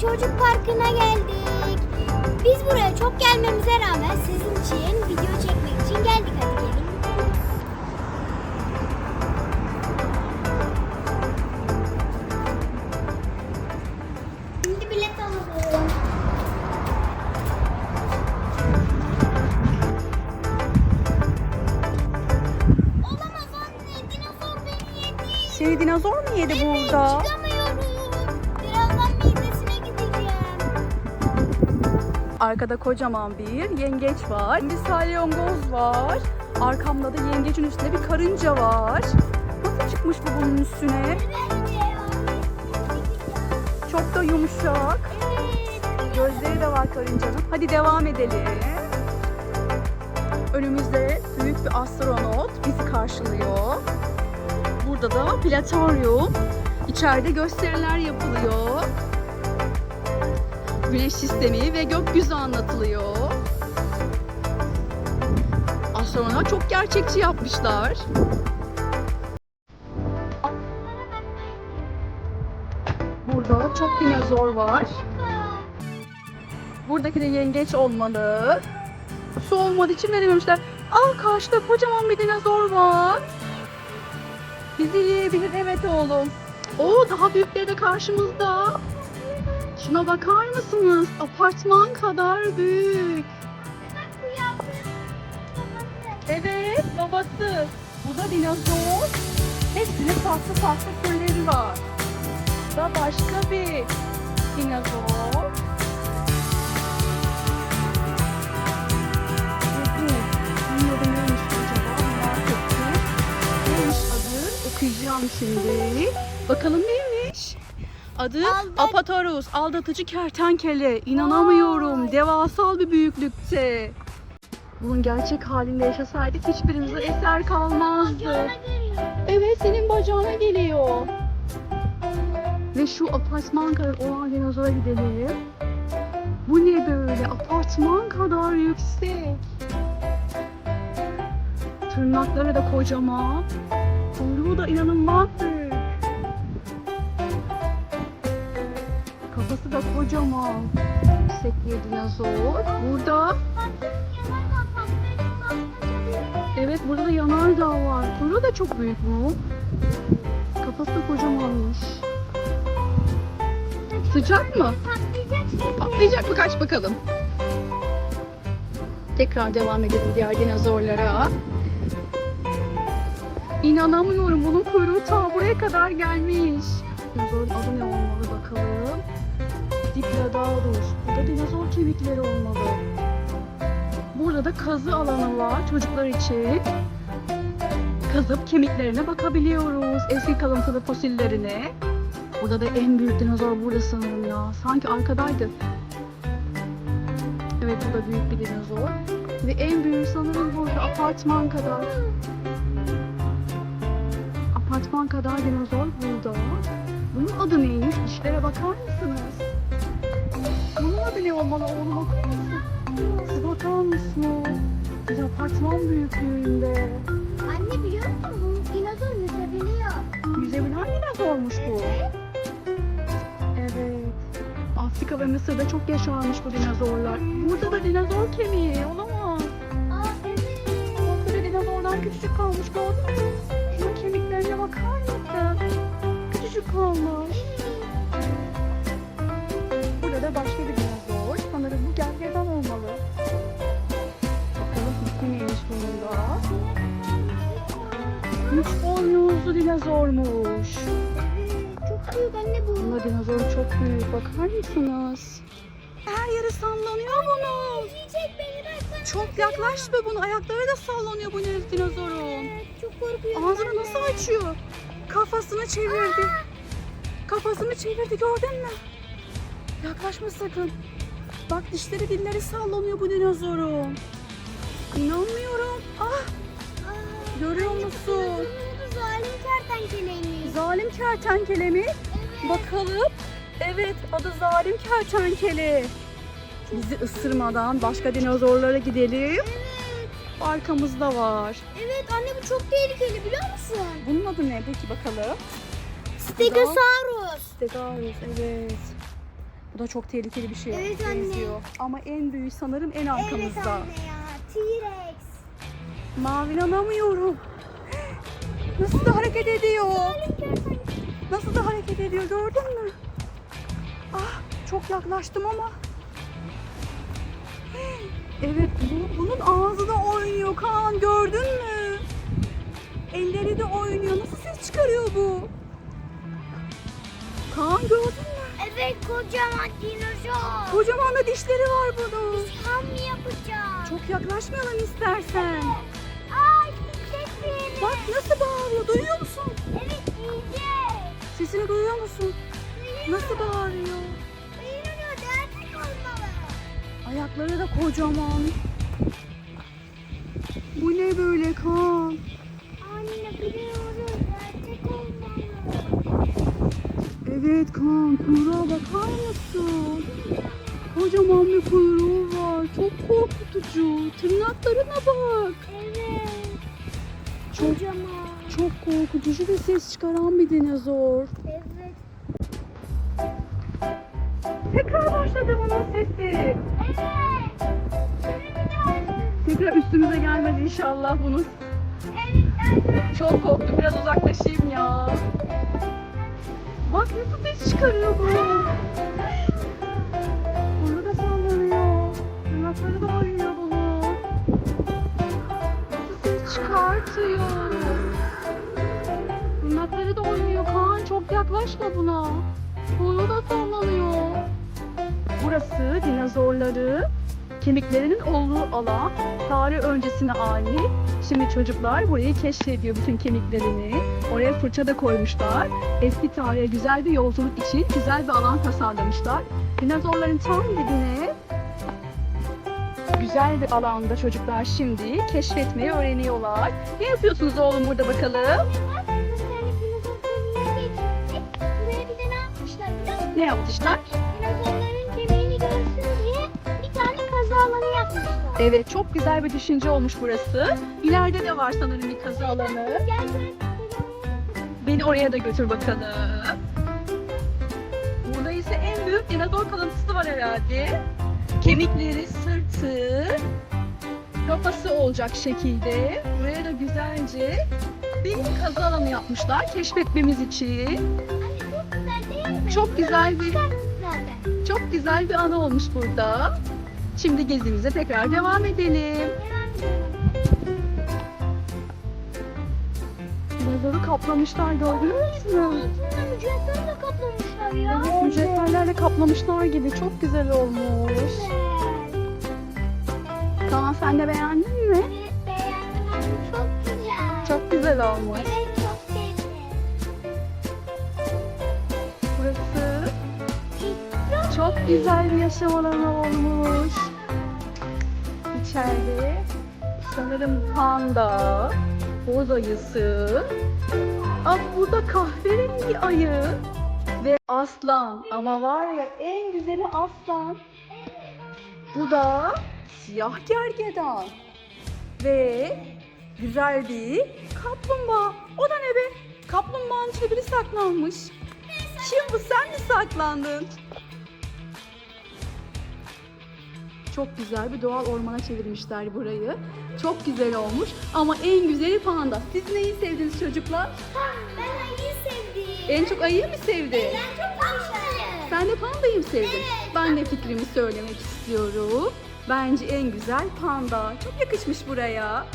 çocuk parkına geldik. Biz buraya çok gelmemize rağmen sizin için video çekmek için geldik hadi gelin. Şimdi bilet alalım. Olamaz anne, dinozor beni yedi. Şey dinozor mu yedi burada? Çıkamıyorum. Arkada kocaman bir yengeç var. Bir salyangoz var. Arkamda da yengecin üstünde bir karınca var. Nasıl çıkmış bu bunun üstüne? Çok da yumuşak. Gözleri de var karıncanın. Hadi devam edelim. Önümüzde büyük bir astronot bizi karşılıyor. Burada da platoryum. İçeride gösteriler yapılıyor. Güneş sistemi ve gökyüzü anlatılıyor. Astronot çok gerçekçi yapmışlar. Burada çok dinozor var. Buradaki de yengeç olmalı. Su olmadığı için verememişler. Aa karşıda kocaman bir dinozor var. Bizi yiyebilir evet oğlum. Oo daha büyükleri de karşımızda. Şuna bakar mısınız? Apartman kadar büyük. Evet babası. Bu da dinozor. Hepsinin farklı farklı türleri var. Bu da başka bir dinozor. Okuyacağım şimdi. Bakalım neymiş? Adı Aldat- Apatoros, aldatıcı kertenkele. İnanamıyorum. Vay. Devasal bir büyüklükte. Bunun gerçek halinde yaşasaydık hiçbirimize eser kalmazdı. Evet senin bacağına geliyor. Ve şu apartman kadar olan dinozora gidelim. Bu ne böyle? Apartman kadar yüksek. Tırnakları da kocaman. Kuyruğu da inanılmaz büyük. Kafası da kocaman. Bir dinozor. Burada Evet burada da yanardağ var. Kuyruğu da çok büyük bu. Kafası da kocamanmış. Sıcak mı? Patlayacak mı? Kaç bakalım. Tekrar devam edelim diğer dinozorlara. İnanamıyorum. Bunun kuyruğu ta buraya kadar gelmiş. Dinozorun adı ne olmalı bakalım. Diplodocus. Burada dinozor kemikleri olmalı. Burada da kazı alanı var çocuklar için. Kazıp kemiklerine bakabiliyoruz. Eski kalıntılı fosillerine. Burada da en büyük dinozor burada sanırım ya. Sanki arkadaydı. Evet bu da büyük bir dinozor. Ve en büyüğü sanırım burada apartman kadar. Apartman kadar dinozor burada. Bunun adı neymiş? Dişlere bakar mısınız? Bunun adı ne olmalı oğlum? Siz bakar mısınız? Bir apartman büyüklüğünde. Anne biliyor musun bu dinozor yüzebiliyor. Yüzebilen dinozormuş bu. Evet. Afrika ve Mısır'da çok yaşarmış bu dinozorlar. Burada da dinozor kemiği olamaz. Aa evet. Burada dinozorlar küçücük kalmış gördün mü? Bakar mısınız? Her yeri sallanıyor bunun. Yiyecek beni ben sana. Çok yaklaşma bunun. Ayakları da sallanıyor bu dinozorun. Evet, çok korkuyorum. Ağzını nasıl açıyor? Kafasını çevirdi. Kafasını çevirdi gördün mü? Yaklaşma sakın. Bak dişleri dilleri sallanıyor bu dinozorun. İnanmıyorum. Ah görüyor musun? zalim kertenkeleymiş. Zalim kertenkele mi? Bakalım. Evet adı zalim kertenkele. Bizi ısırmadan başka dinozorlara gidelim. Evet. Arkamızda var. Evet anne bu çok tehlikeli biliyor musun? Bunun adı ne peki bakalım? Stegosaurus. Stegosaurus evet. Bu da çok tehlikeli bir şey Evet anne. benziyor. Ama en büyüğü sanırım en Evet arkamızda. anne ya. T-Rex. Mavi inanamıyorum. Nasıl da hareket ediyor. Nasıl da hareket ediyor gördün mü? Ah çok yaklaştım ama. Evet bu, bunun ağzı da oynuyor Kaan gördün mü? Elleri de oynuyor. Nasıl ses çıkarıyor bu? Kaan gördün mü? Evet kocaman dinozor. Kocaman da dişleri var bunun. Tam mı yapacağız? Çok yaklaşmayalım istersen. Ay ses. Bak nasıl bağırıyor Nasıl bağırıyor? Duyuyor dernek olmalı. Ayakları da kocaman. Bu ne böyle kan? Anne biliyoruz gerçek olmalı. Evet kan kuyruğa bakar mısın? Kocaman bir kuyruğu var. Çok korkutucu. Tırnaklarına bak. Evet. Çok Kocaman. çok korkutucu bir ses çıkaran bir dinozor. Tekrar başladı bunun sesi. Evet. Tekrar üstümüze gelmedi inşallah bunun. Çok korktum. Biraz uzaklaşayım ya. Bak nasıl ses çıkarıyor bu. Bunu da sallanıyor. Tırnakları da oynuyor bunu. Nasıl ses çıkartıyor. Tırnakları da oynuyor Kaan. Çok yaklaşma buna. Kuyruğu da sallanıyor. Burası dinozorları kemiklerinin olduğu alan tarih öncesine ait. Şimdi çocuklar burayı keşfediyor bütün kemiklerini. Oraya fırça da koymuşlar. Eski tarihe güzel bir yolculuk için güzel bir alan tasarlamışlar. Dinozorların tam dibine güzel bir alanda çocuklar şimdi keşfetmeyi öğreniyorlar. Ne yapıyorsunuz oğlum burada bakalım? Bak, bir alanı yapmışlar. Evet çok güzel bir düşünce olmuş burası. İleride de var sanırım bir kazı alanı. Gel. Beni oraya da götür bakalım. Burada ise en büyük dinozor kalıntısı var herhalde. Kemikleri, sırtı, kafası olacak şekilde. Buraya da güzelce bir kazı alanı yapmışlar keşfetmemiz için. Anne çok güzel değil mi? Çok güzel bir çok güzel bir anı olmuş burada. Şimdi gezimize tekrar devam edelim. Dinozoru kaplamışlar gördünüz mü? Altınla mücevherle kaplamışlar ya. Mücevherlerle kaplamışlar gibi çok güzel olmuş. Güzel. Kaan sen de beğendin mi? Evet beğendim çok güzel. Çok güzel olmuş. Evet çok güzel bir yaşam alanı olmuş. İçeride sanırım panda, boz ayısı, Aa, burada kahverengi ayı ve aslan. Ama var ya en güzeli aslan. Bu da siyah gergedan ve güzel bir kaplumbağa. O da ne be? Kaplumbağanın içine biri saklanmış. Kim bu? Sen mi saklandın? Çok güzel bir doğal ormana çevirmişler burayı. Çok güzel olmuş ama en güzeli panda. Siz neyi sevdiniz çocuklar? Ben ayıyı sevdim. En çok ayıyı mı sevdin? Ben çok pandayı. Sen de pandayı mı sevdin? Evet. Ben de fikrimi söylemek istiyorum. Bence en güzel panda. Çok yakışmış buraya.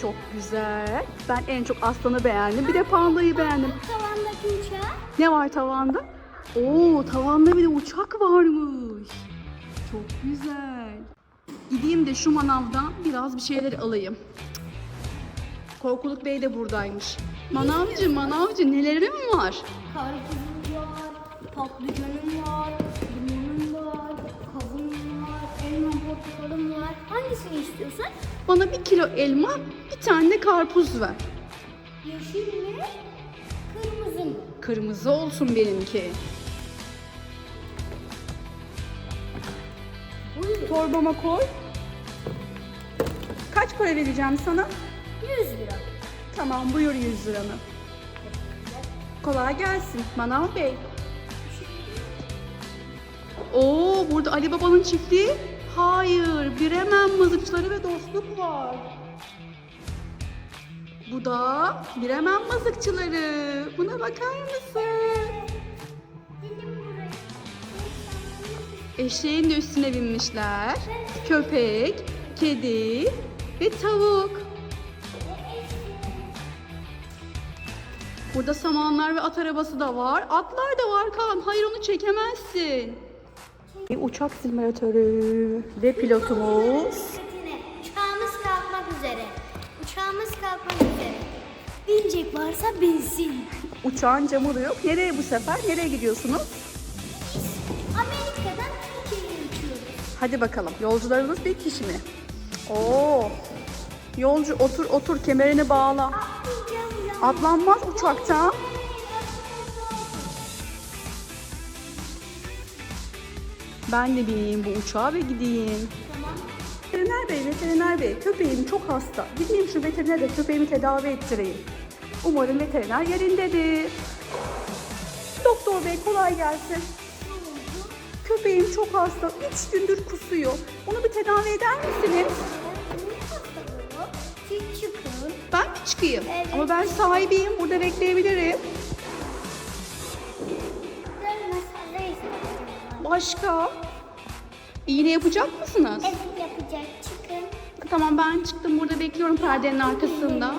Çok güzel. Ben en çok aslanı beğendim. Bir de pandayı beğendim. Tavandaki uçağı. Ne var tavanda? Oo, tavanda bir de uçak varmış. Çok güzel. Gideyim de şu manavdan biraz bir şeyler alayım. Korkuluk Bey de buradaymış. Manavcı, manavcı nelerin var? Karpuzum var, patlıcanım var, limonum var, kavunum var, elma portakalım var. Hangisini istiyorsun? Bana bir kilo elma, bir tane de karpuz ver. Yeşil mi? Kırmızı mı? Kırmızı olsun benimki. Torbama koy. Kaç para vereceğim sana? 100 lira. Tamam buyur 100 liranı. Kolay gelsin Manav Bey. Oo burada Ali Baba'nın çiftliği. Hayır, Bremen mızıkçıları ve dostluk var. Bu da Bremen mızıkçıları. Buna bakar mısın? Eşeğin de üstüne binmişler. Köpek, kedi ve tavuk. Burada samanlar ve at arabası da var. Atlar da var Kaan. Hayır onu çekemezsin. Uçak simülatörü ve pilotumuz. Uçağımız kalkmak üzere. Uçağımız kalkmak üzere. Binecek varsa binsin. Uçağın camı da yok. Nereye bu sefer? Nereye gidiyorsunuz? Hadi bakalım. Yolcularımız bir kişi mi? Oo. Yolcu otur otur kemerini bağla. Atlanmaz uçaktan. Ben de bineyim bu uçağa ve gideyim. Veteriner bey, veteriner bey, köpeğim çok hasta. Gideyim şu veterinerde köpeğimi tedavi ettireyim. Umarım veteriner yerindedir. Doktor bey kolay gelsin. Köpeğim çok hasta, üç gündür kusuyor. Onu bir tedavi eder misiniz? Çıkın. Ben çıkayım? Evet. Ama ben sahibiyim, burada bekleyebilirim. Başka? İğne yapacak mısınız? Evet yapacak. Çıkın. Tamam ben çıktım burada bekliyorum perdenin arkasında.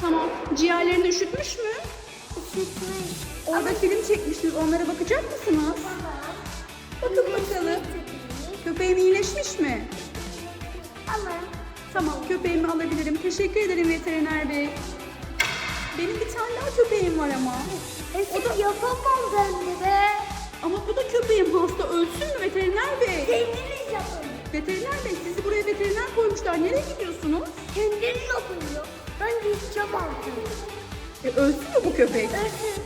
Tamam. Ciğerlerini üşütmüş mü? Üşütmeyin. Orada film çekmiştiniz. Onlara bakacak mısınız? Bakın bakalım. Köpeğim iyileşmiş mi? Ama Tamam köpeğimi alabilirim. Teşekkür ederim veteriner bey. Benim bir tane daha köpeğim var ama. eski yapamam ben de be. Ama bu da köpeğim hasta. Ölsün mü veteriner bey? Kendiniz yapın. Veteriner bey sizi buraya veteriner koymuşlar. Nereye gidiyorsunuz? Kendiniz yapın ya. Ben gideceğim artık. E, ölsün mü bu köpek? Ölsün.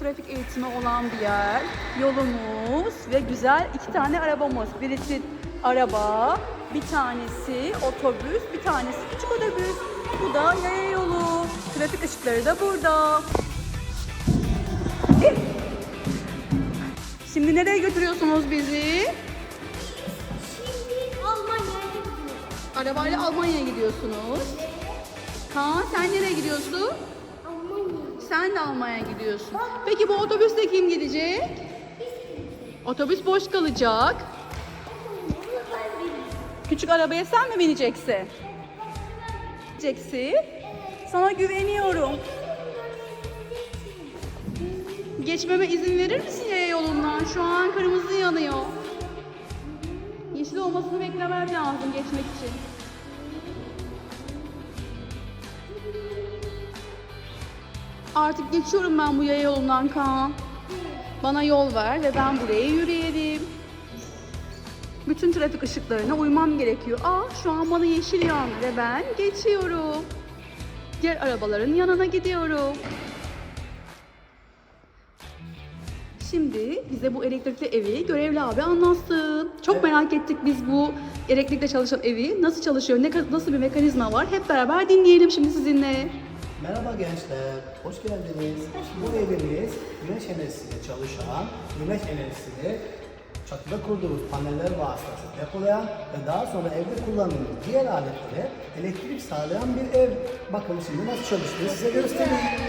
Trafik eğitimi olan bir yer. Yolumuz ve güzel iki tane arabamız. Birisi araba, bir tanesi otobüs, bir tanesi küçük otobüs. Bu da yaya yolu. Trafik ışıkları da burada. Şimdi nereye götürüyorsunuz bizi? Şimdi Almanya'ya gidiyorum. Arabayla Almanya'ya gidiyorsunuz. Kaan sen nereye gidiyorsun? Sen de Almanya'ya gidiyorsun. Peki bu otobüste kim gidecek? Otobüs boş kalacak. Küçük arabaya sen mi bineceksin? Bineceksin. Sana güveniyorum. Geçmeme izin verir misin yaya yolundan? Şu an kırmızı yanıyor. Yeşil olmasını beklemem lazım geçmek için. Artık geçiyorum ben bu yaya yolundan Kaan. Bana yol ver ve ben buraya yürüyelim. Bütün trafik ışıklarına uymam gerekiyor. Aa şu an bana yeşil yandı ve ben geçiyorum. Diğer arabaların yanına gidiyorum. Şimdi bize bu elektrikli evi görevli abi anlatsın. Çok merak ettik biz bu elektrikle çalışan evi. Nasıl çalışıyor, ne, nasıl bir mekanizma var hep beraber dinleyelim şimdi sizinle. Merhaba gençler, hoş geldiniz. Bu evimiz güneş enerjisiyle çalışan, güneş enerjisini çatıda kurduğumuz paneller vasıtasıyla depolayan ve daha sonra evde kullandığımız diğer aletlere elektrik sağlayan bir ev. Bakın şimdi nasıl çalıştığını size göstereyim.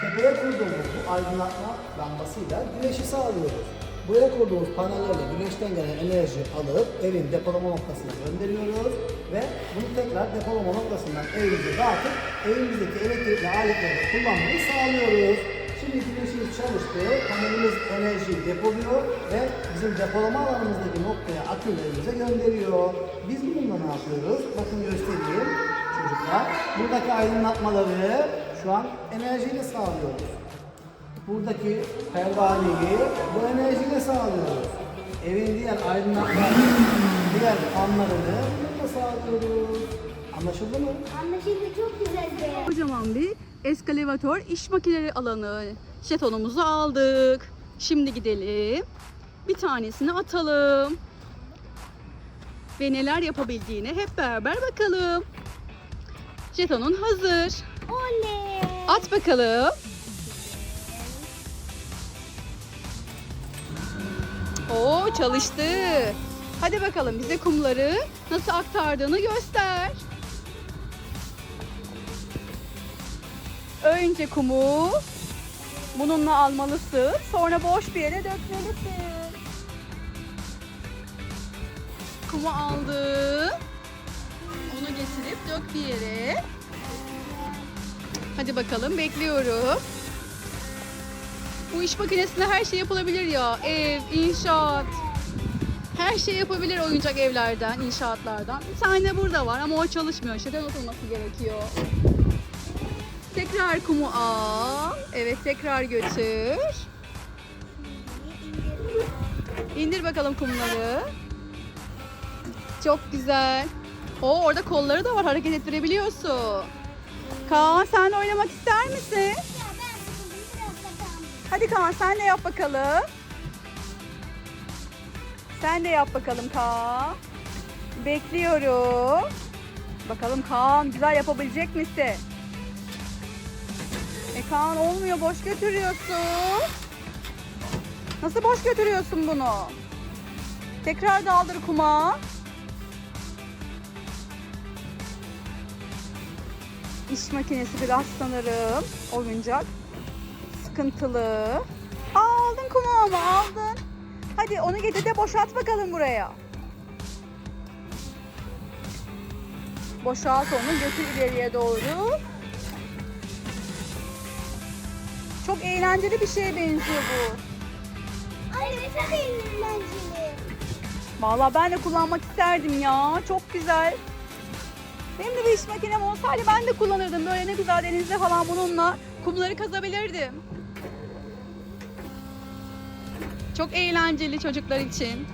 Tepeye kurduğumuz bu aydınlatma lambasıyla güneşi sağlıyoruz. Buraya kurduğumuz panellerle güneşten gelen enerji alıp evin depolama noktasına gönderiyoruz ve bunu tekrar depolama noktasından evimize dağıtıp evimizdeki elektrikli aletleri kullanmayı sağlıyoruz. Şimdi güneşimiz çalıştı, panelimiz enerjiyi depoluyor ve bizim depolama alanımızdaki noktaya akülerimize gönderiyor. Biz bununla ne yapıyoruz? Bakın göstereyim çocuklar. Buradaki aydınlatmaları şu an enerjiyle sağlıyoruz. Buradaki pervaneyi bu enerjiyle sağlıyoruz. Evin diğer aydınlatma, diğer fanlarını bununla sağlıyoruz. Anlaşıldı mı? Anlaşıldı çok güzel be. Kocaman bir eskalavatör iş makineleri alanı. Jetonumuzu aldık. Şimdi gidelim. Bir tanesini atalım. Ve neler yapabildiğine hep beraber bakalım. Jetonun hazır. Oley. At bakalım. Oo çalıştı. Hadi bakalım bize kumları nasıl aktardığını göster. Önce kumu bununla almalısın. Sonra boş bir yere dökmelisin. Kumu aldı. Onu getirip dök bir yere. Hadi bakalım bekliyorum. Bu iş makinesinde her şey yapılabilir ya. Ev, inşaat. Her şey yapabilir oyuncak evlerden, inşaatlardan. Bir tane burada var ama o çalışmıyor. Şeyden atılması gerekiyor. Tekrar kumu al. Evet tekrar götür. İndir bakalım kumları. Çok güzel. O orada kolları da var hareket ettirebiliyorsun. Kaan sen oynamak ister misin? Hadi Kaan sen de yap bakalım. Sen de yap bakalım Kaan. Bekliyorum. Bakalım Kaan güzel yapabilecek misin? E Kaan olmuyor boş götürüyorsun. Nasıl boş götürüyorsun bunu? Tekrar daldır kuma. İş makinesi biraz sanırım oyuncak sıkıntılı. Aa, aldın kumu ama aldın. Hadi onu getir de boşalt bakalım buraya. Boşalt onu götür ileriye doğru. Çok eğlenceli bir şeye benziyor bu. Anne çok eğlenceli. Vallahi ben de kullanmak isterdim ya. Çok güzel. Benim de bir iş makinem olsaydı ben de kullanırdım. Böyle ne güzel denizde falan bununla kumları kazabilirdim. Çok eğlenceli çocuklar için.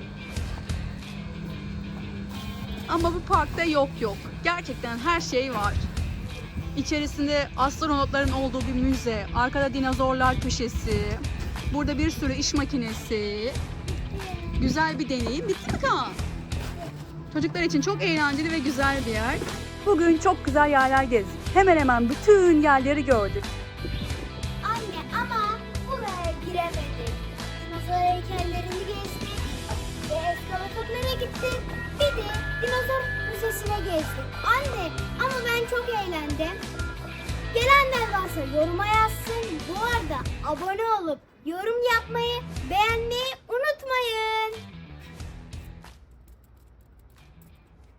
Ama bu parkta yok yok. Gerçekten her şey var. İçerisinde astronotların olduğu bir müze, arkada dinozorlar köşesi, burada bir sürü iş makinesi, Güzel bir deneyim. Bitti mi Kaan? Çocuklar için çok eğlenceli ve güzel bir yer. Bugün çok güzel yerler gezdik. Hemen hemen bütün yerleri gördük. Dinozor heykellerini gezdik. Ve eskalatöre gittik. Bir de dinozor müzesine gezdik. Anne ama ben çok eğlendim. Gelenler varsa yoruma yazsın. Bu arada abone olup yorum yapmayı, beğenmeyi unutmayın.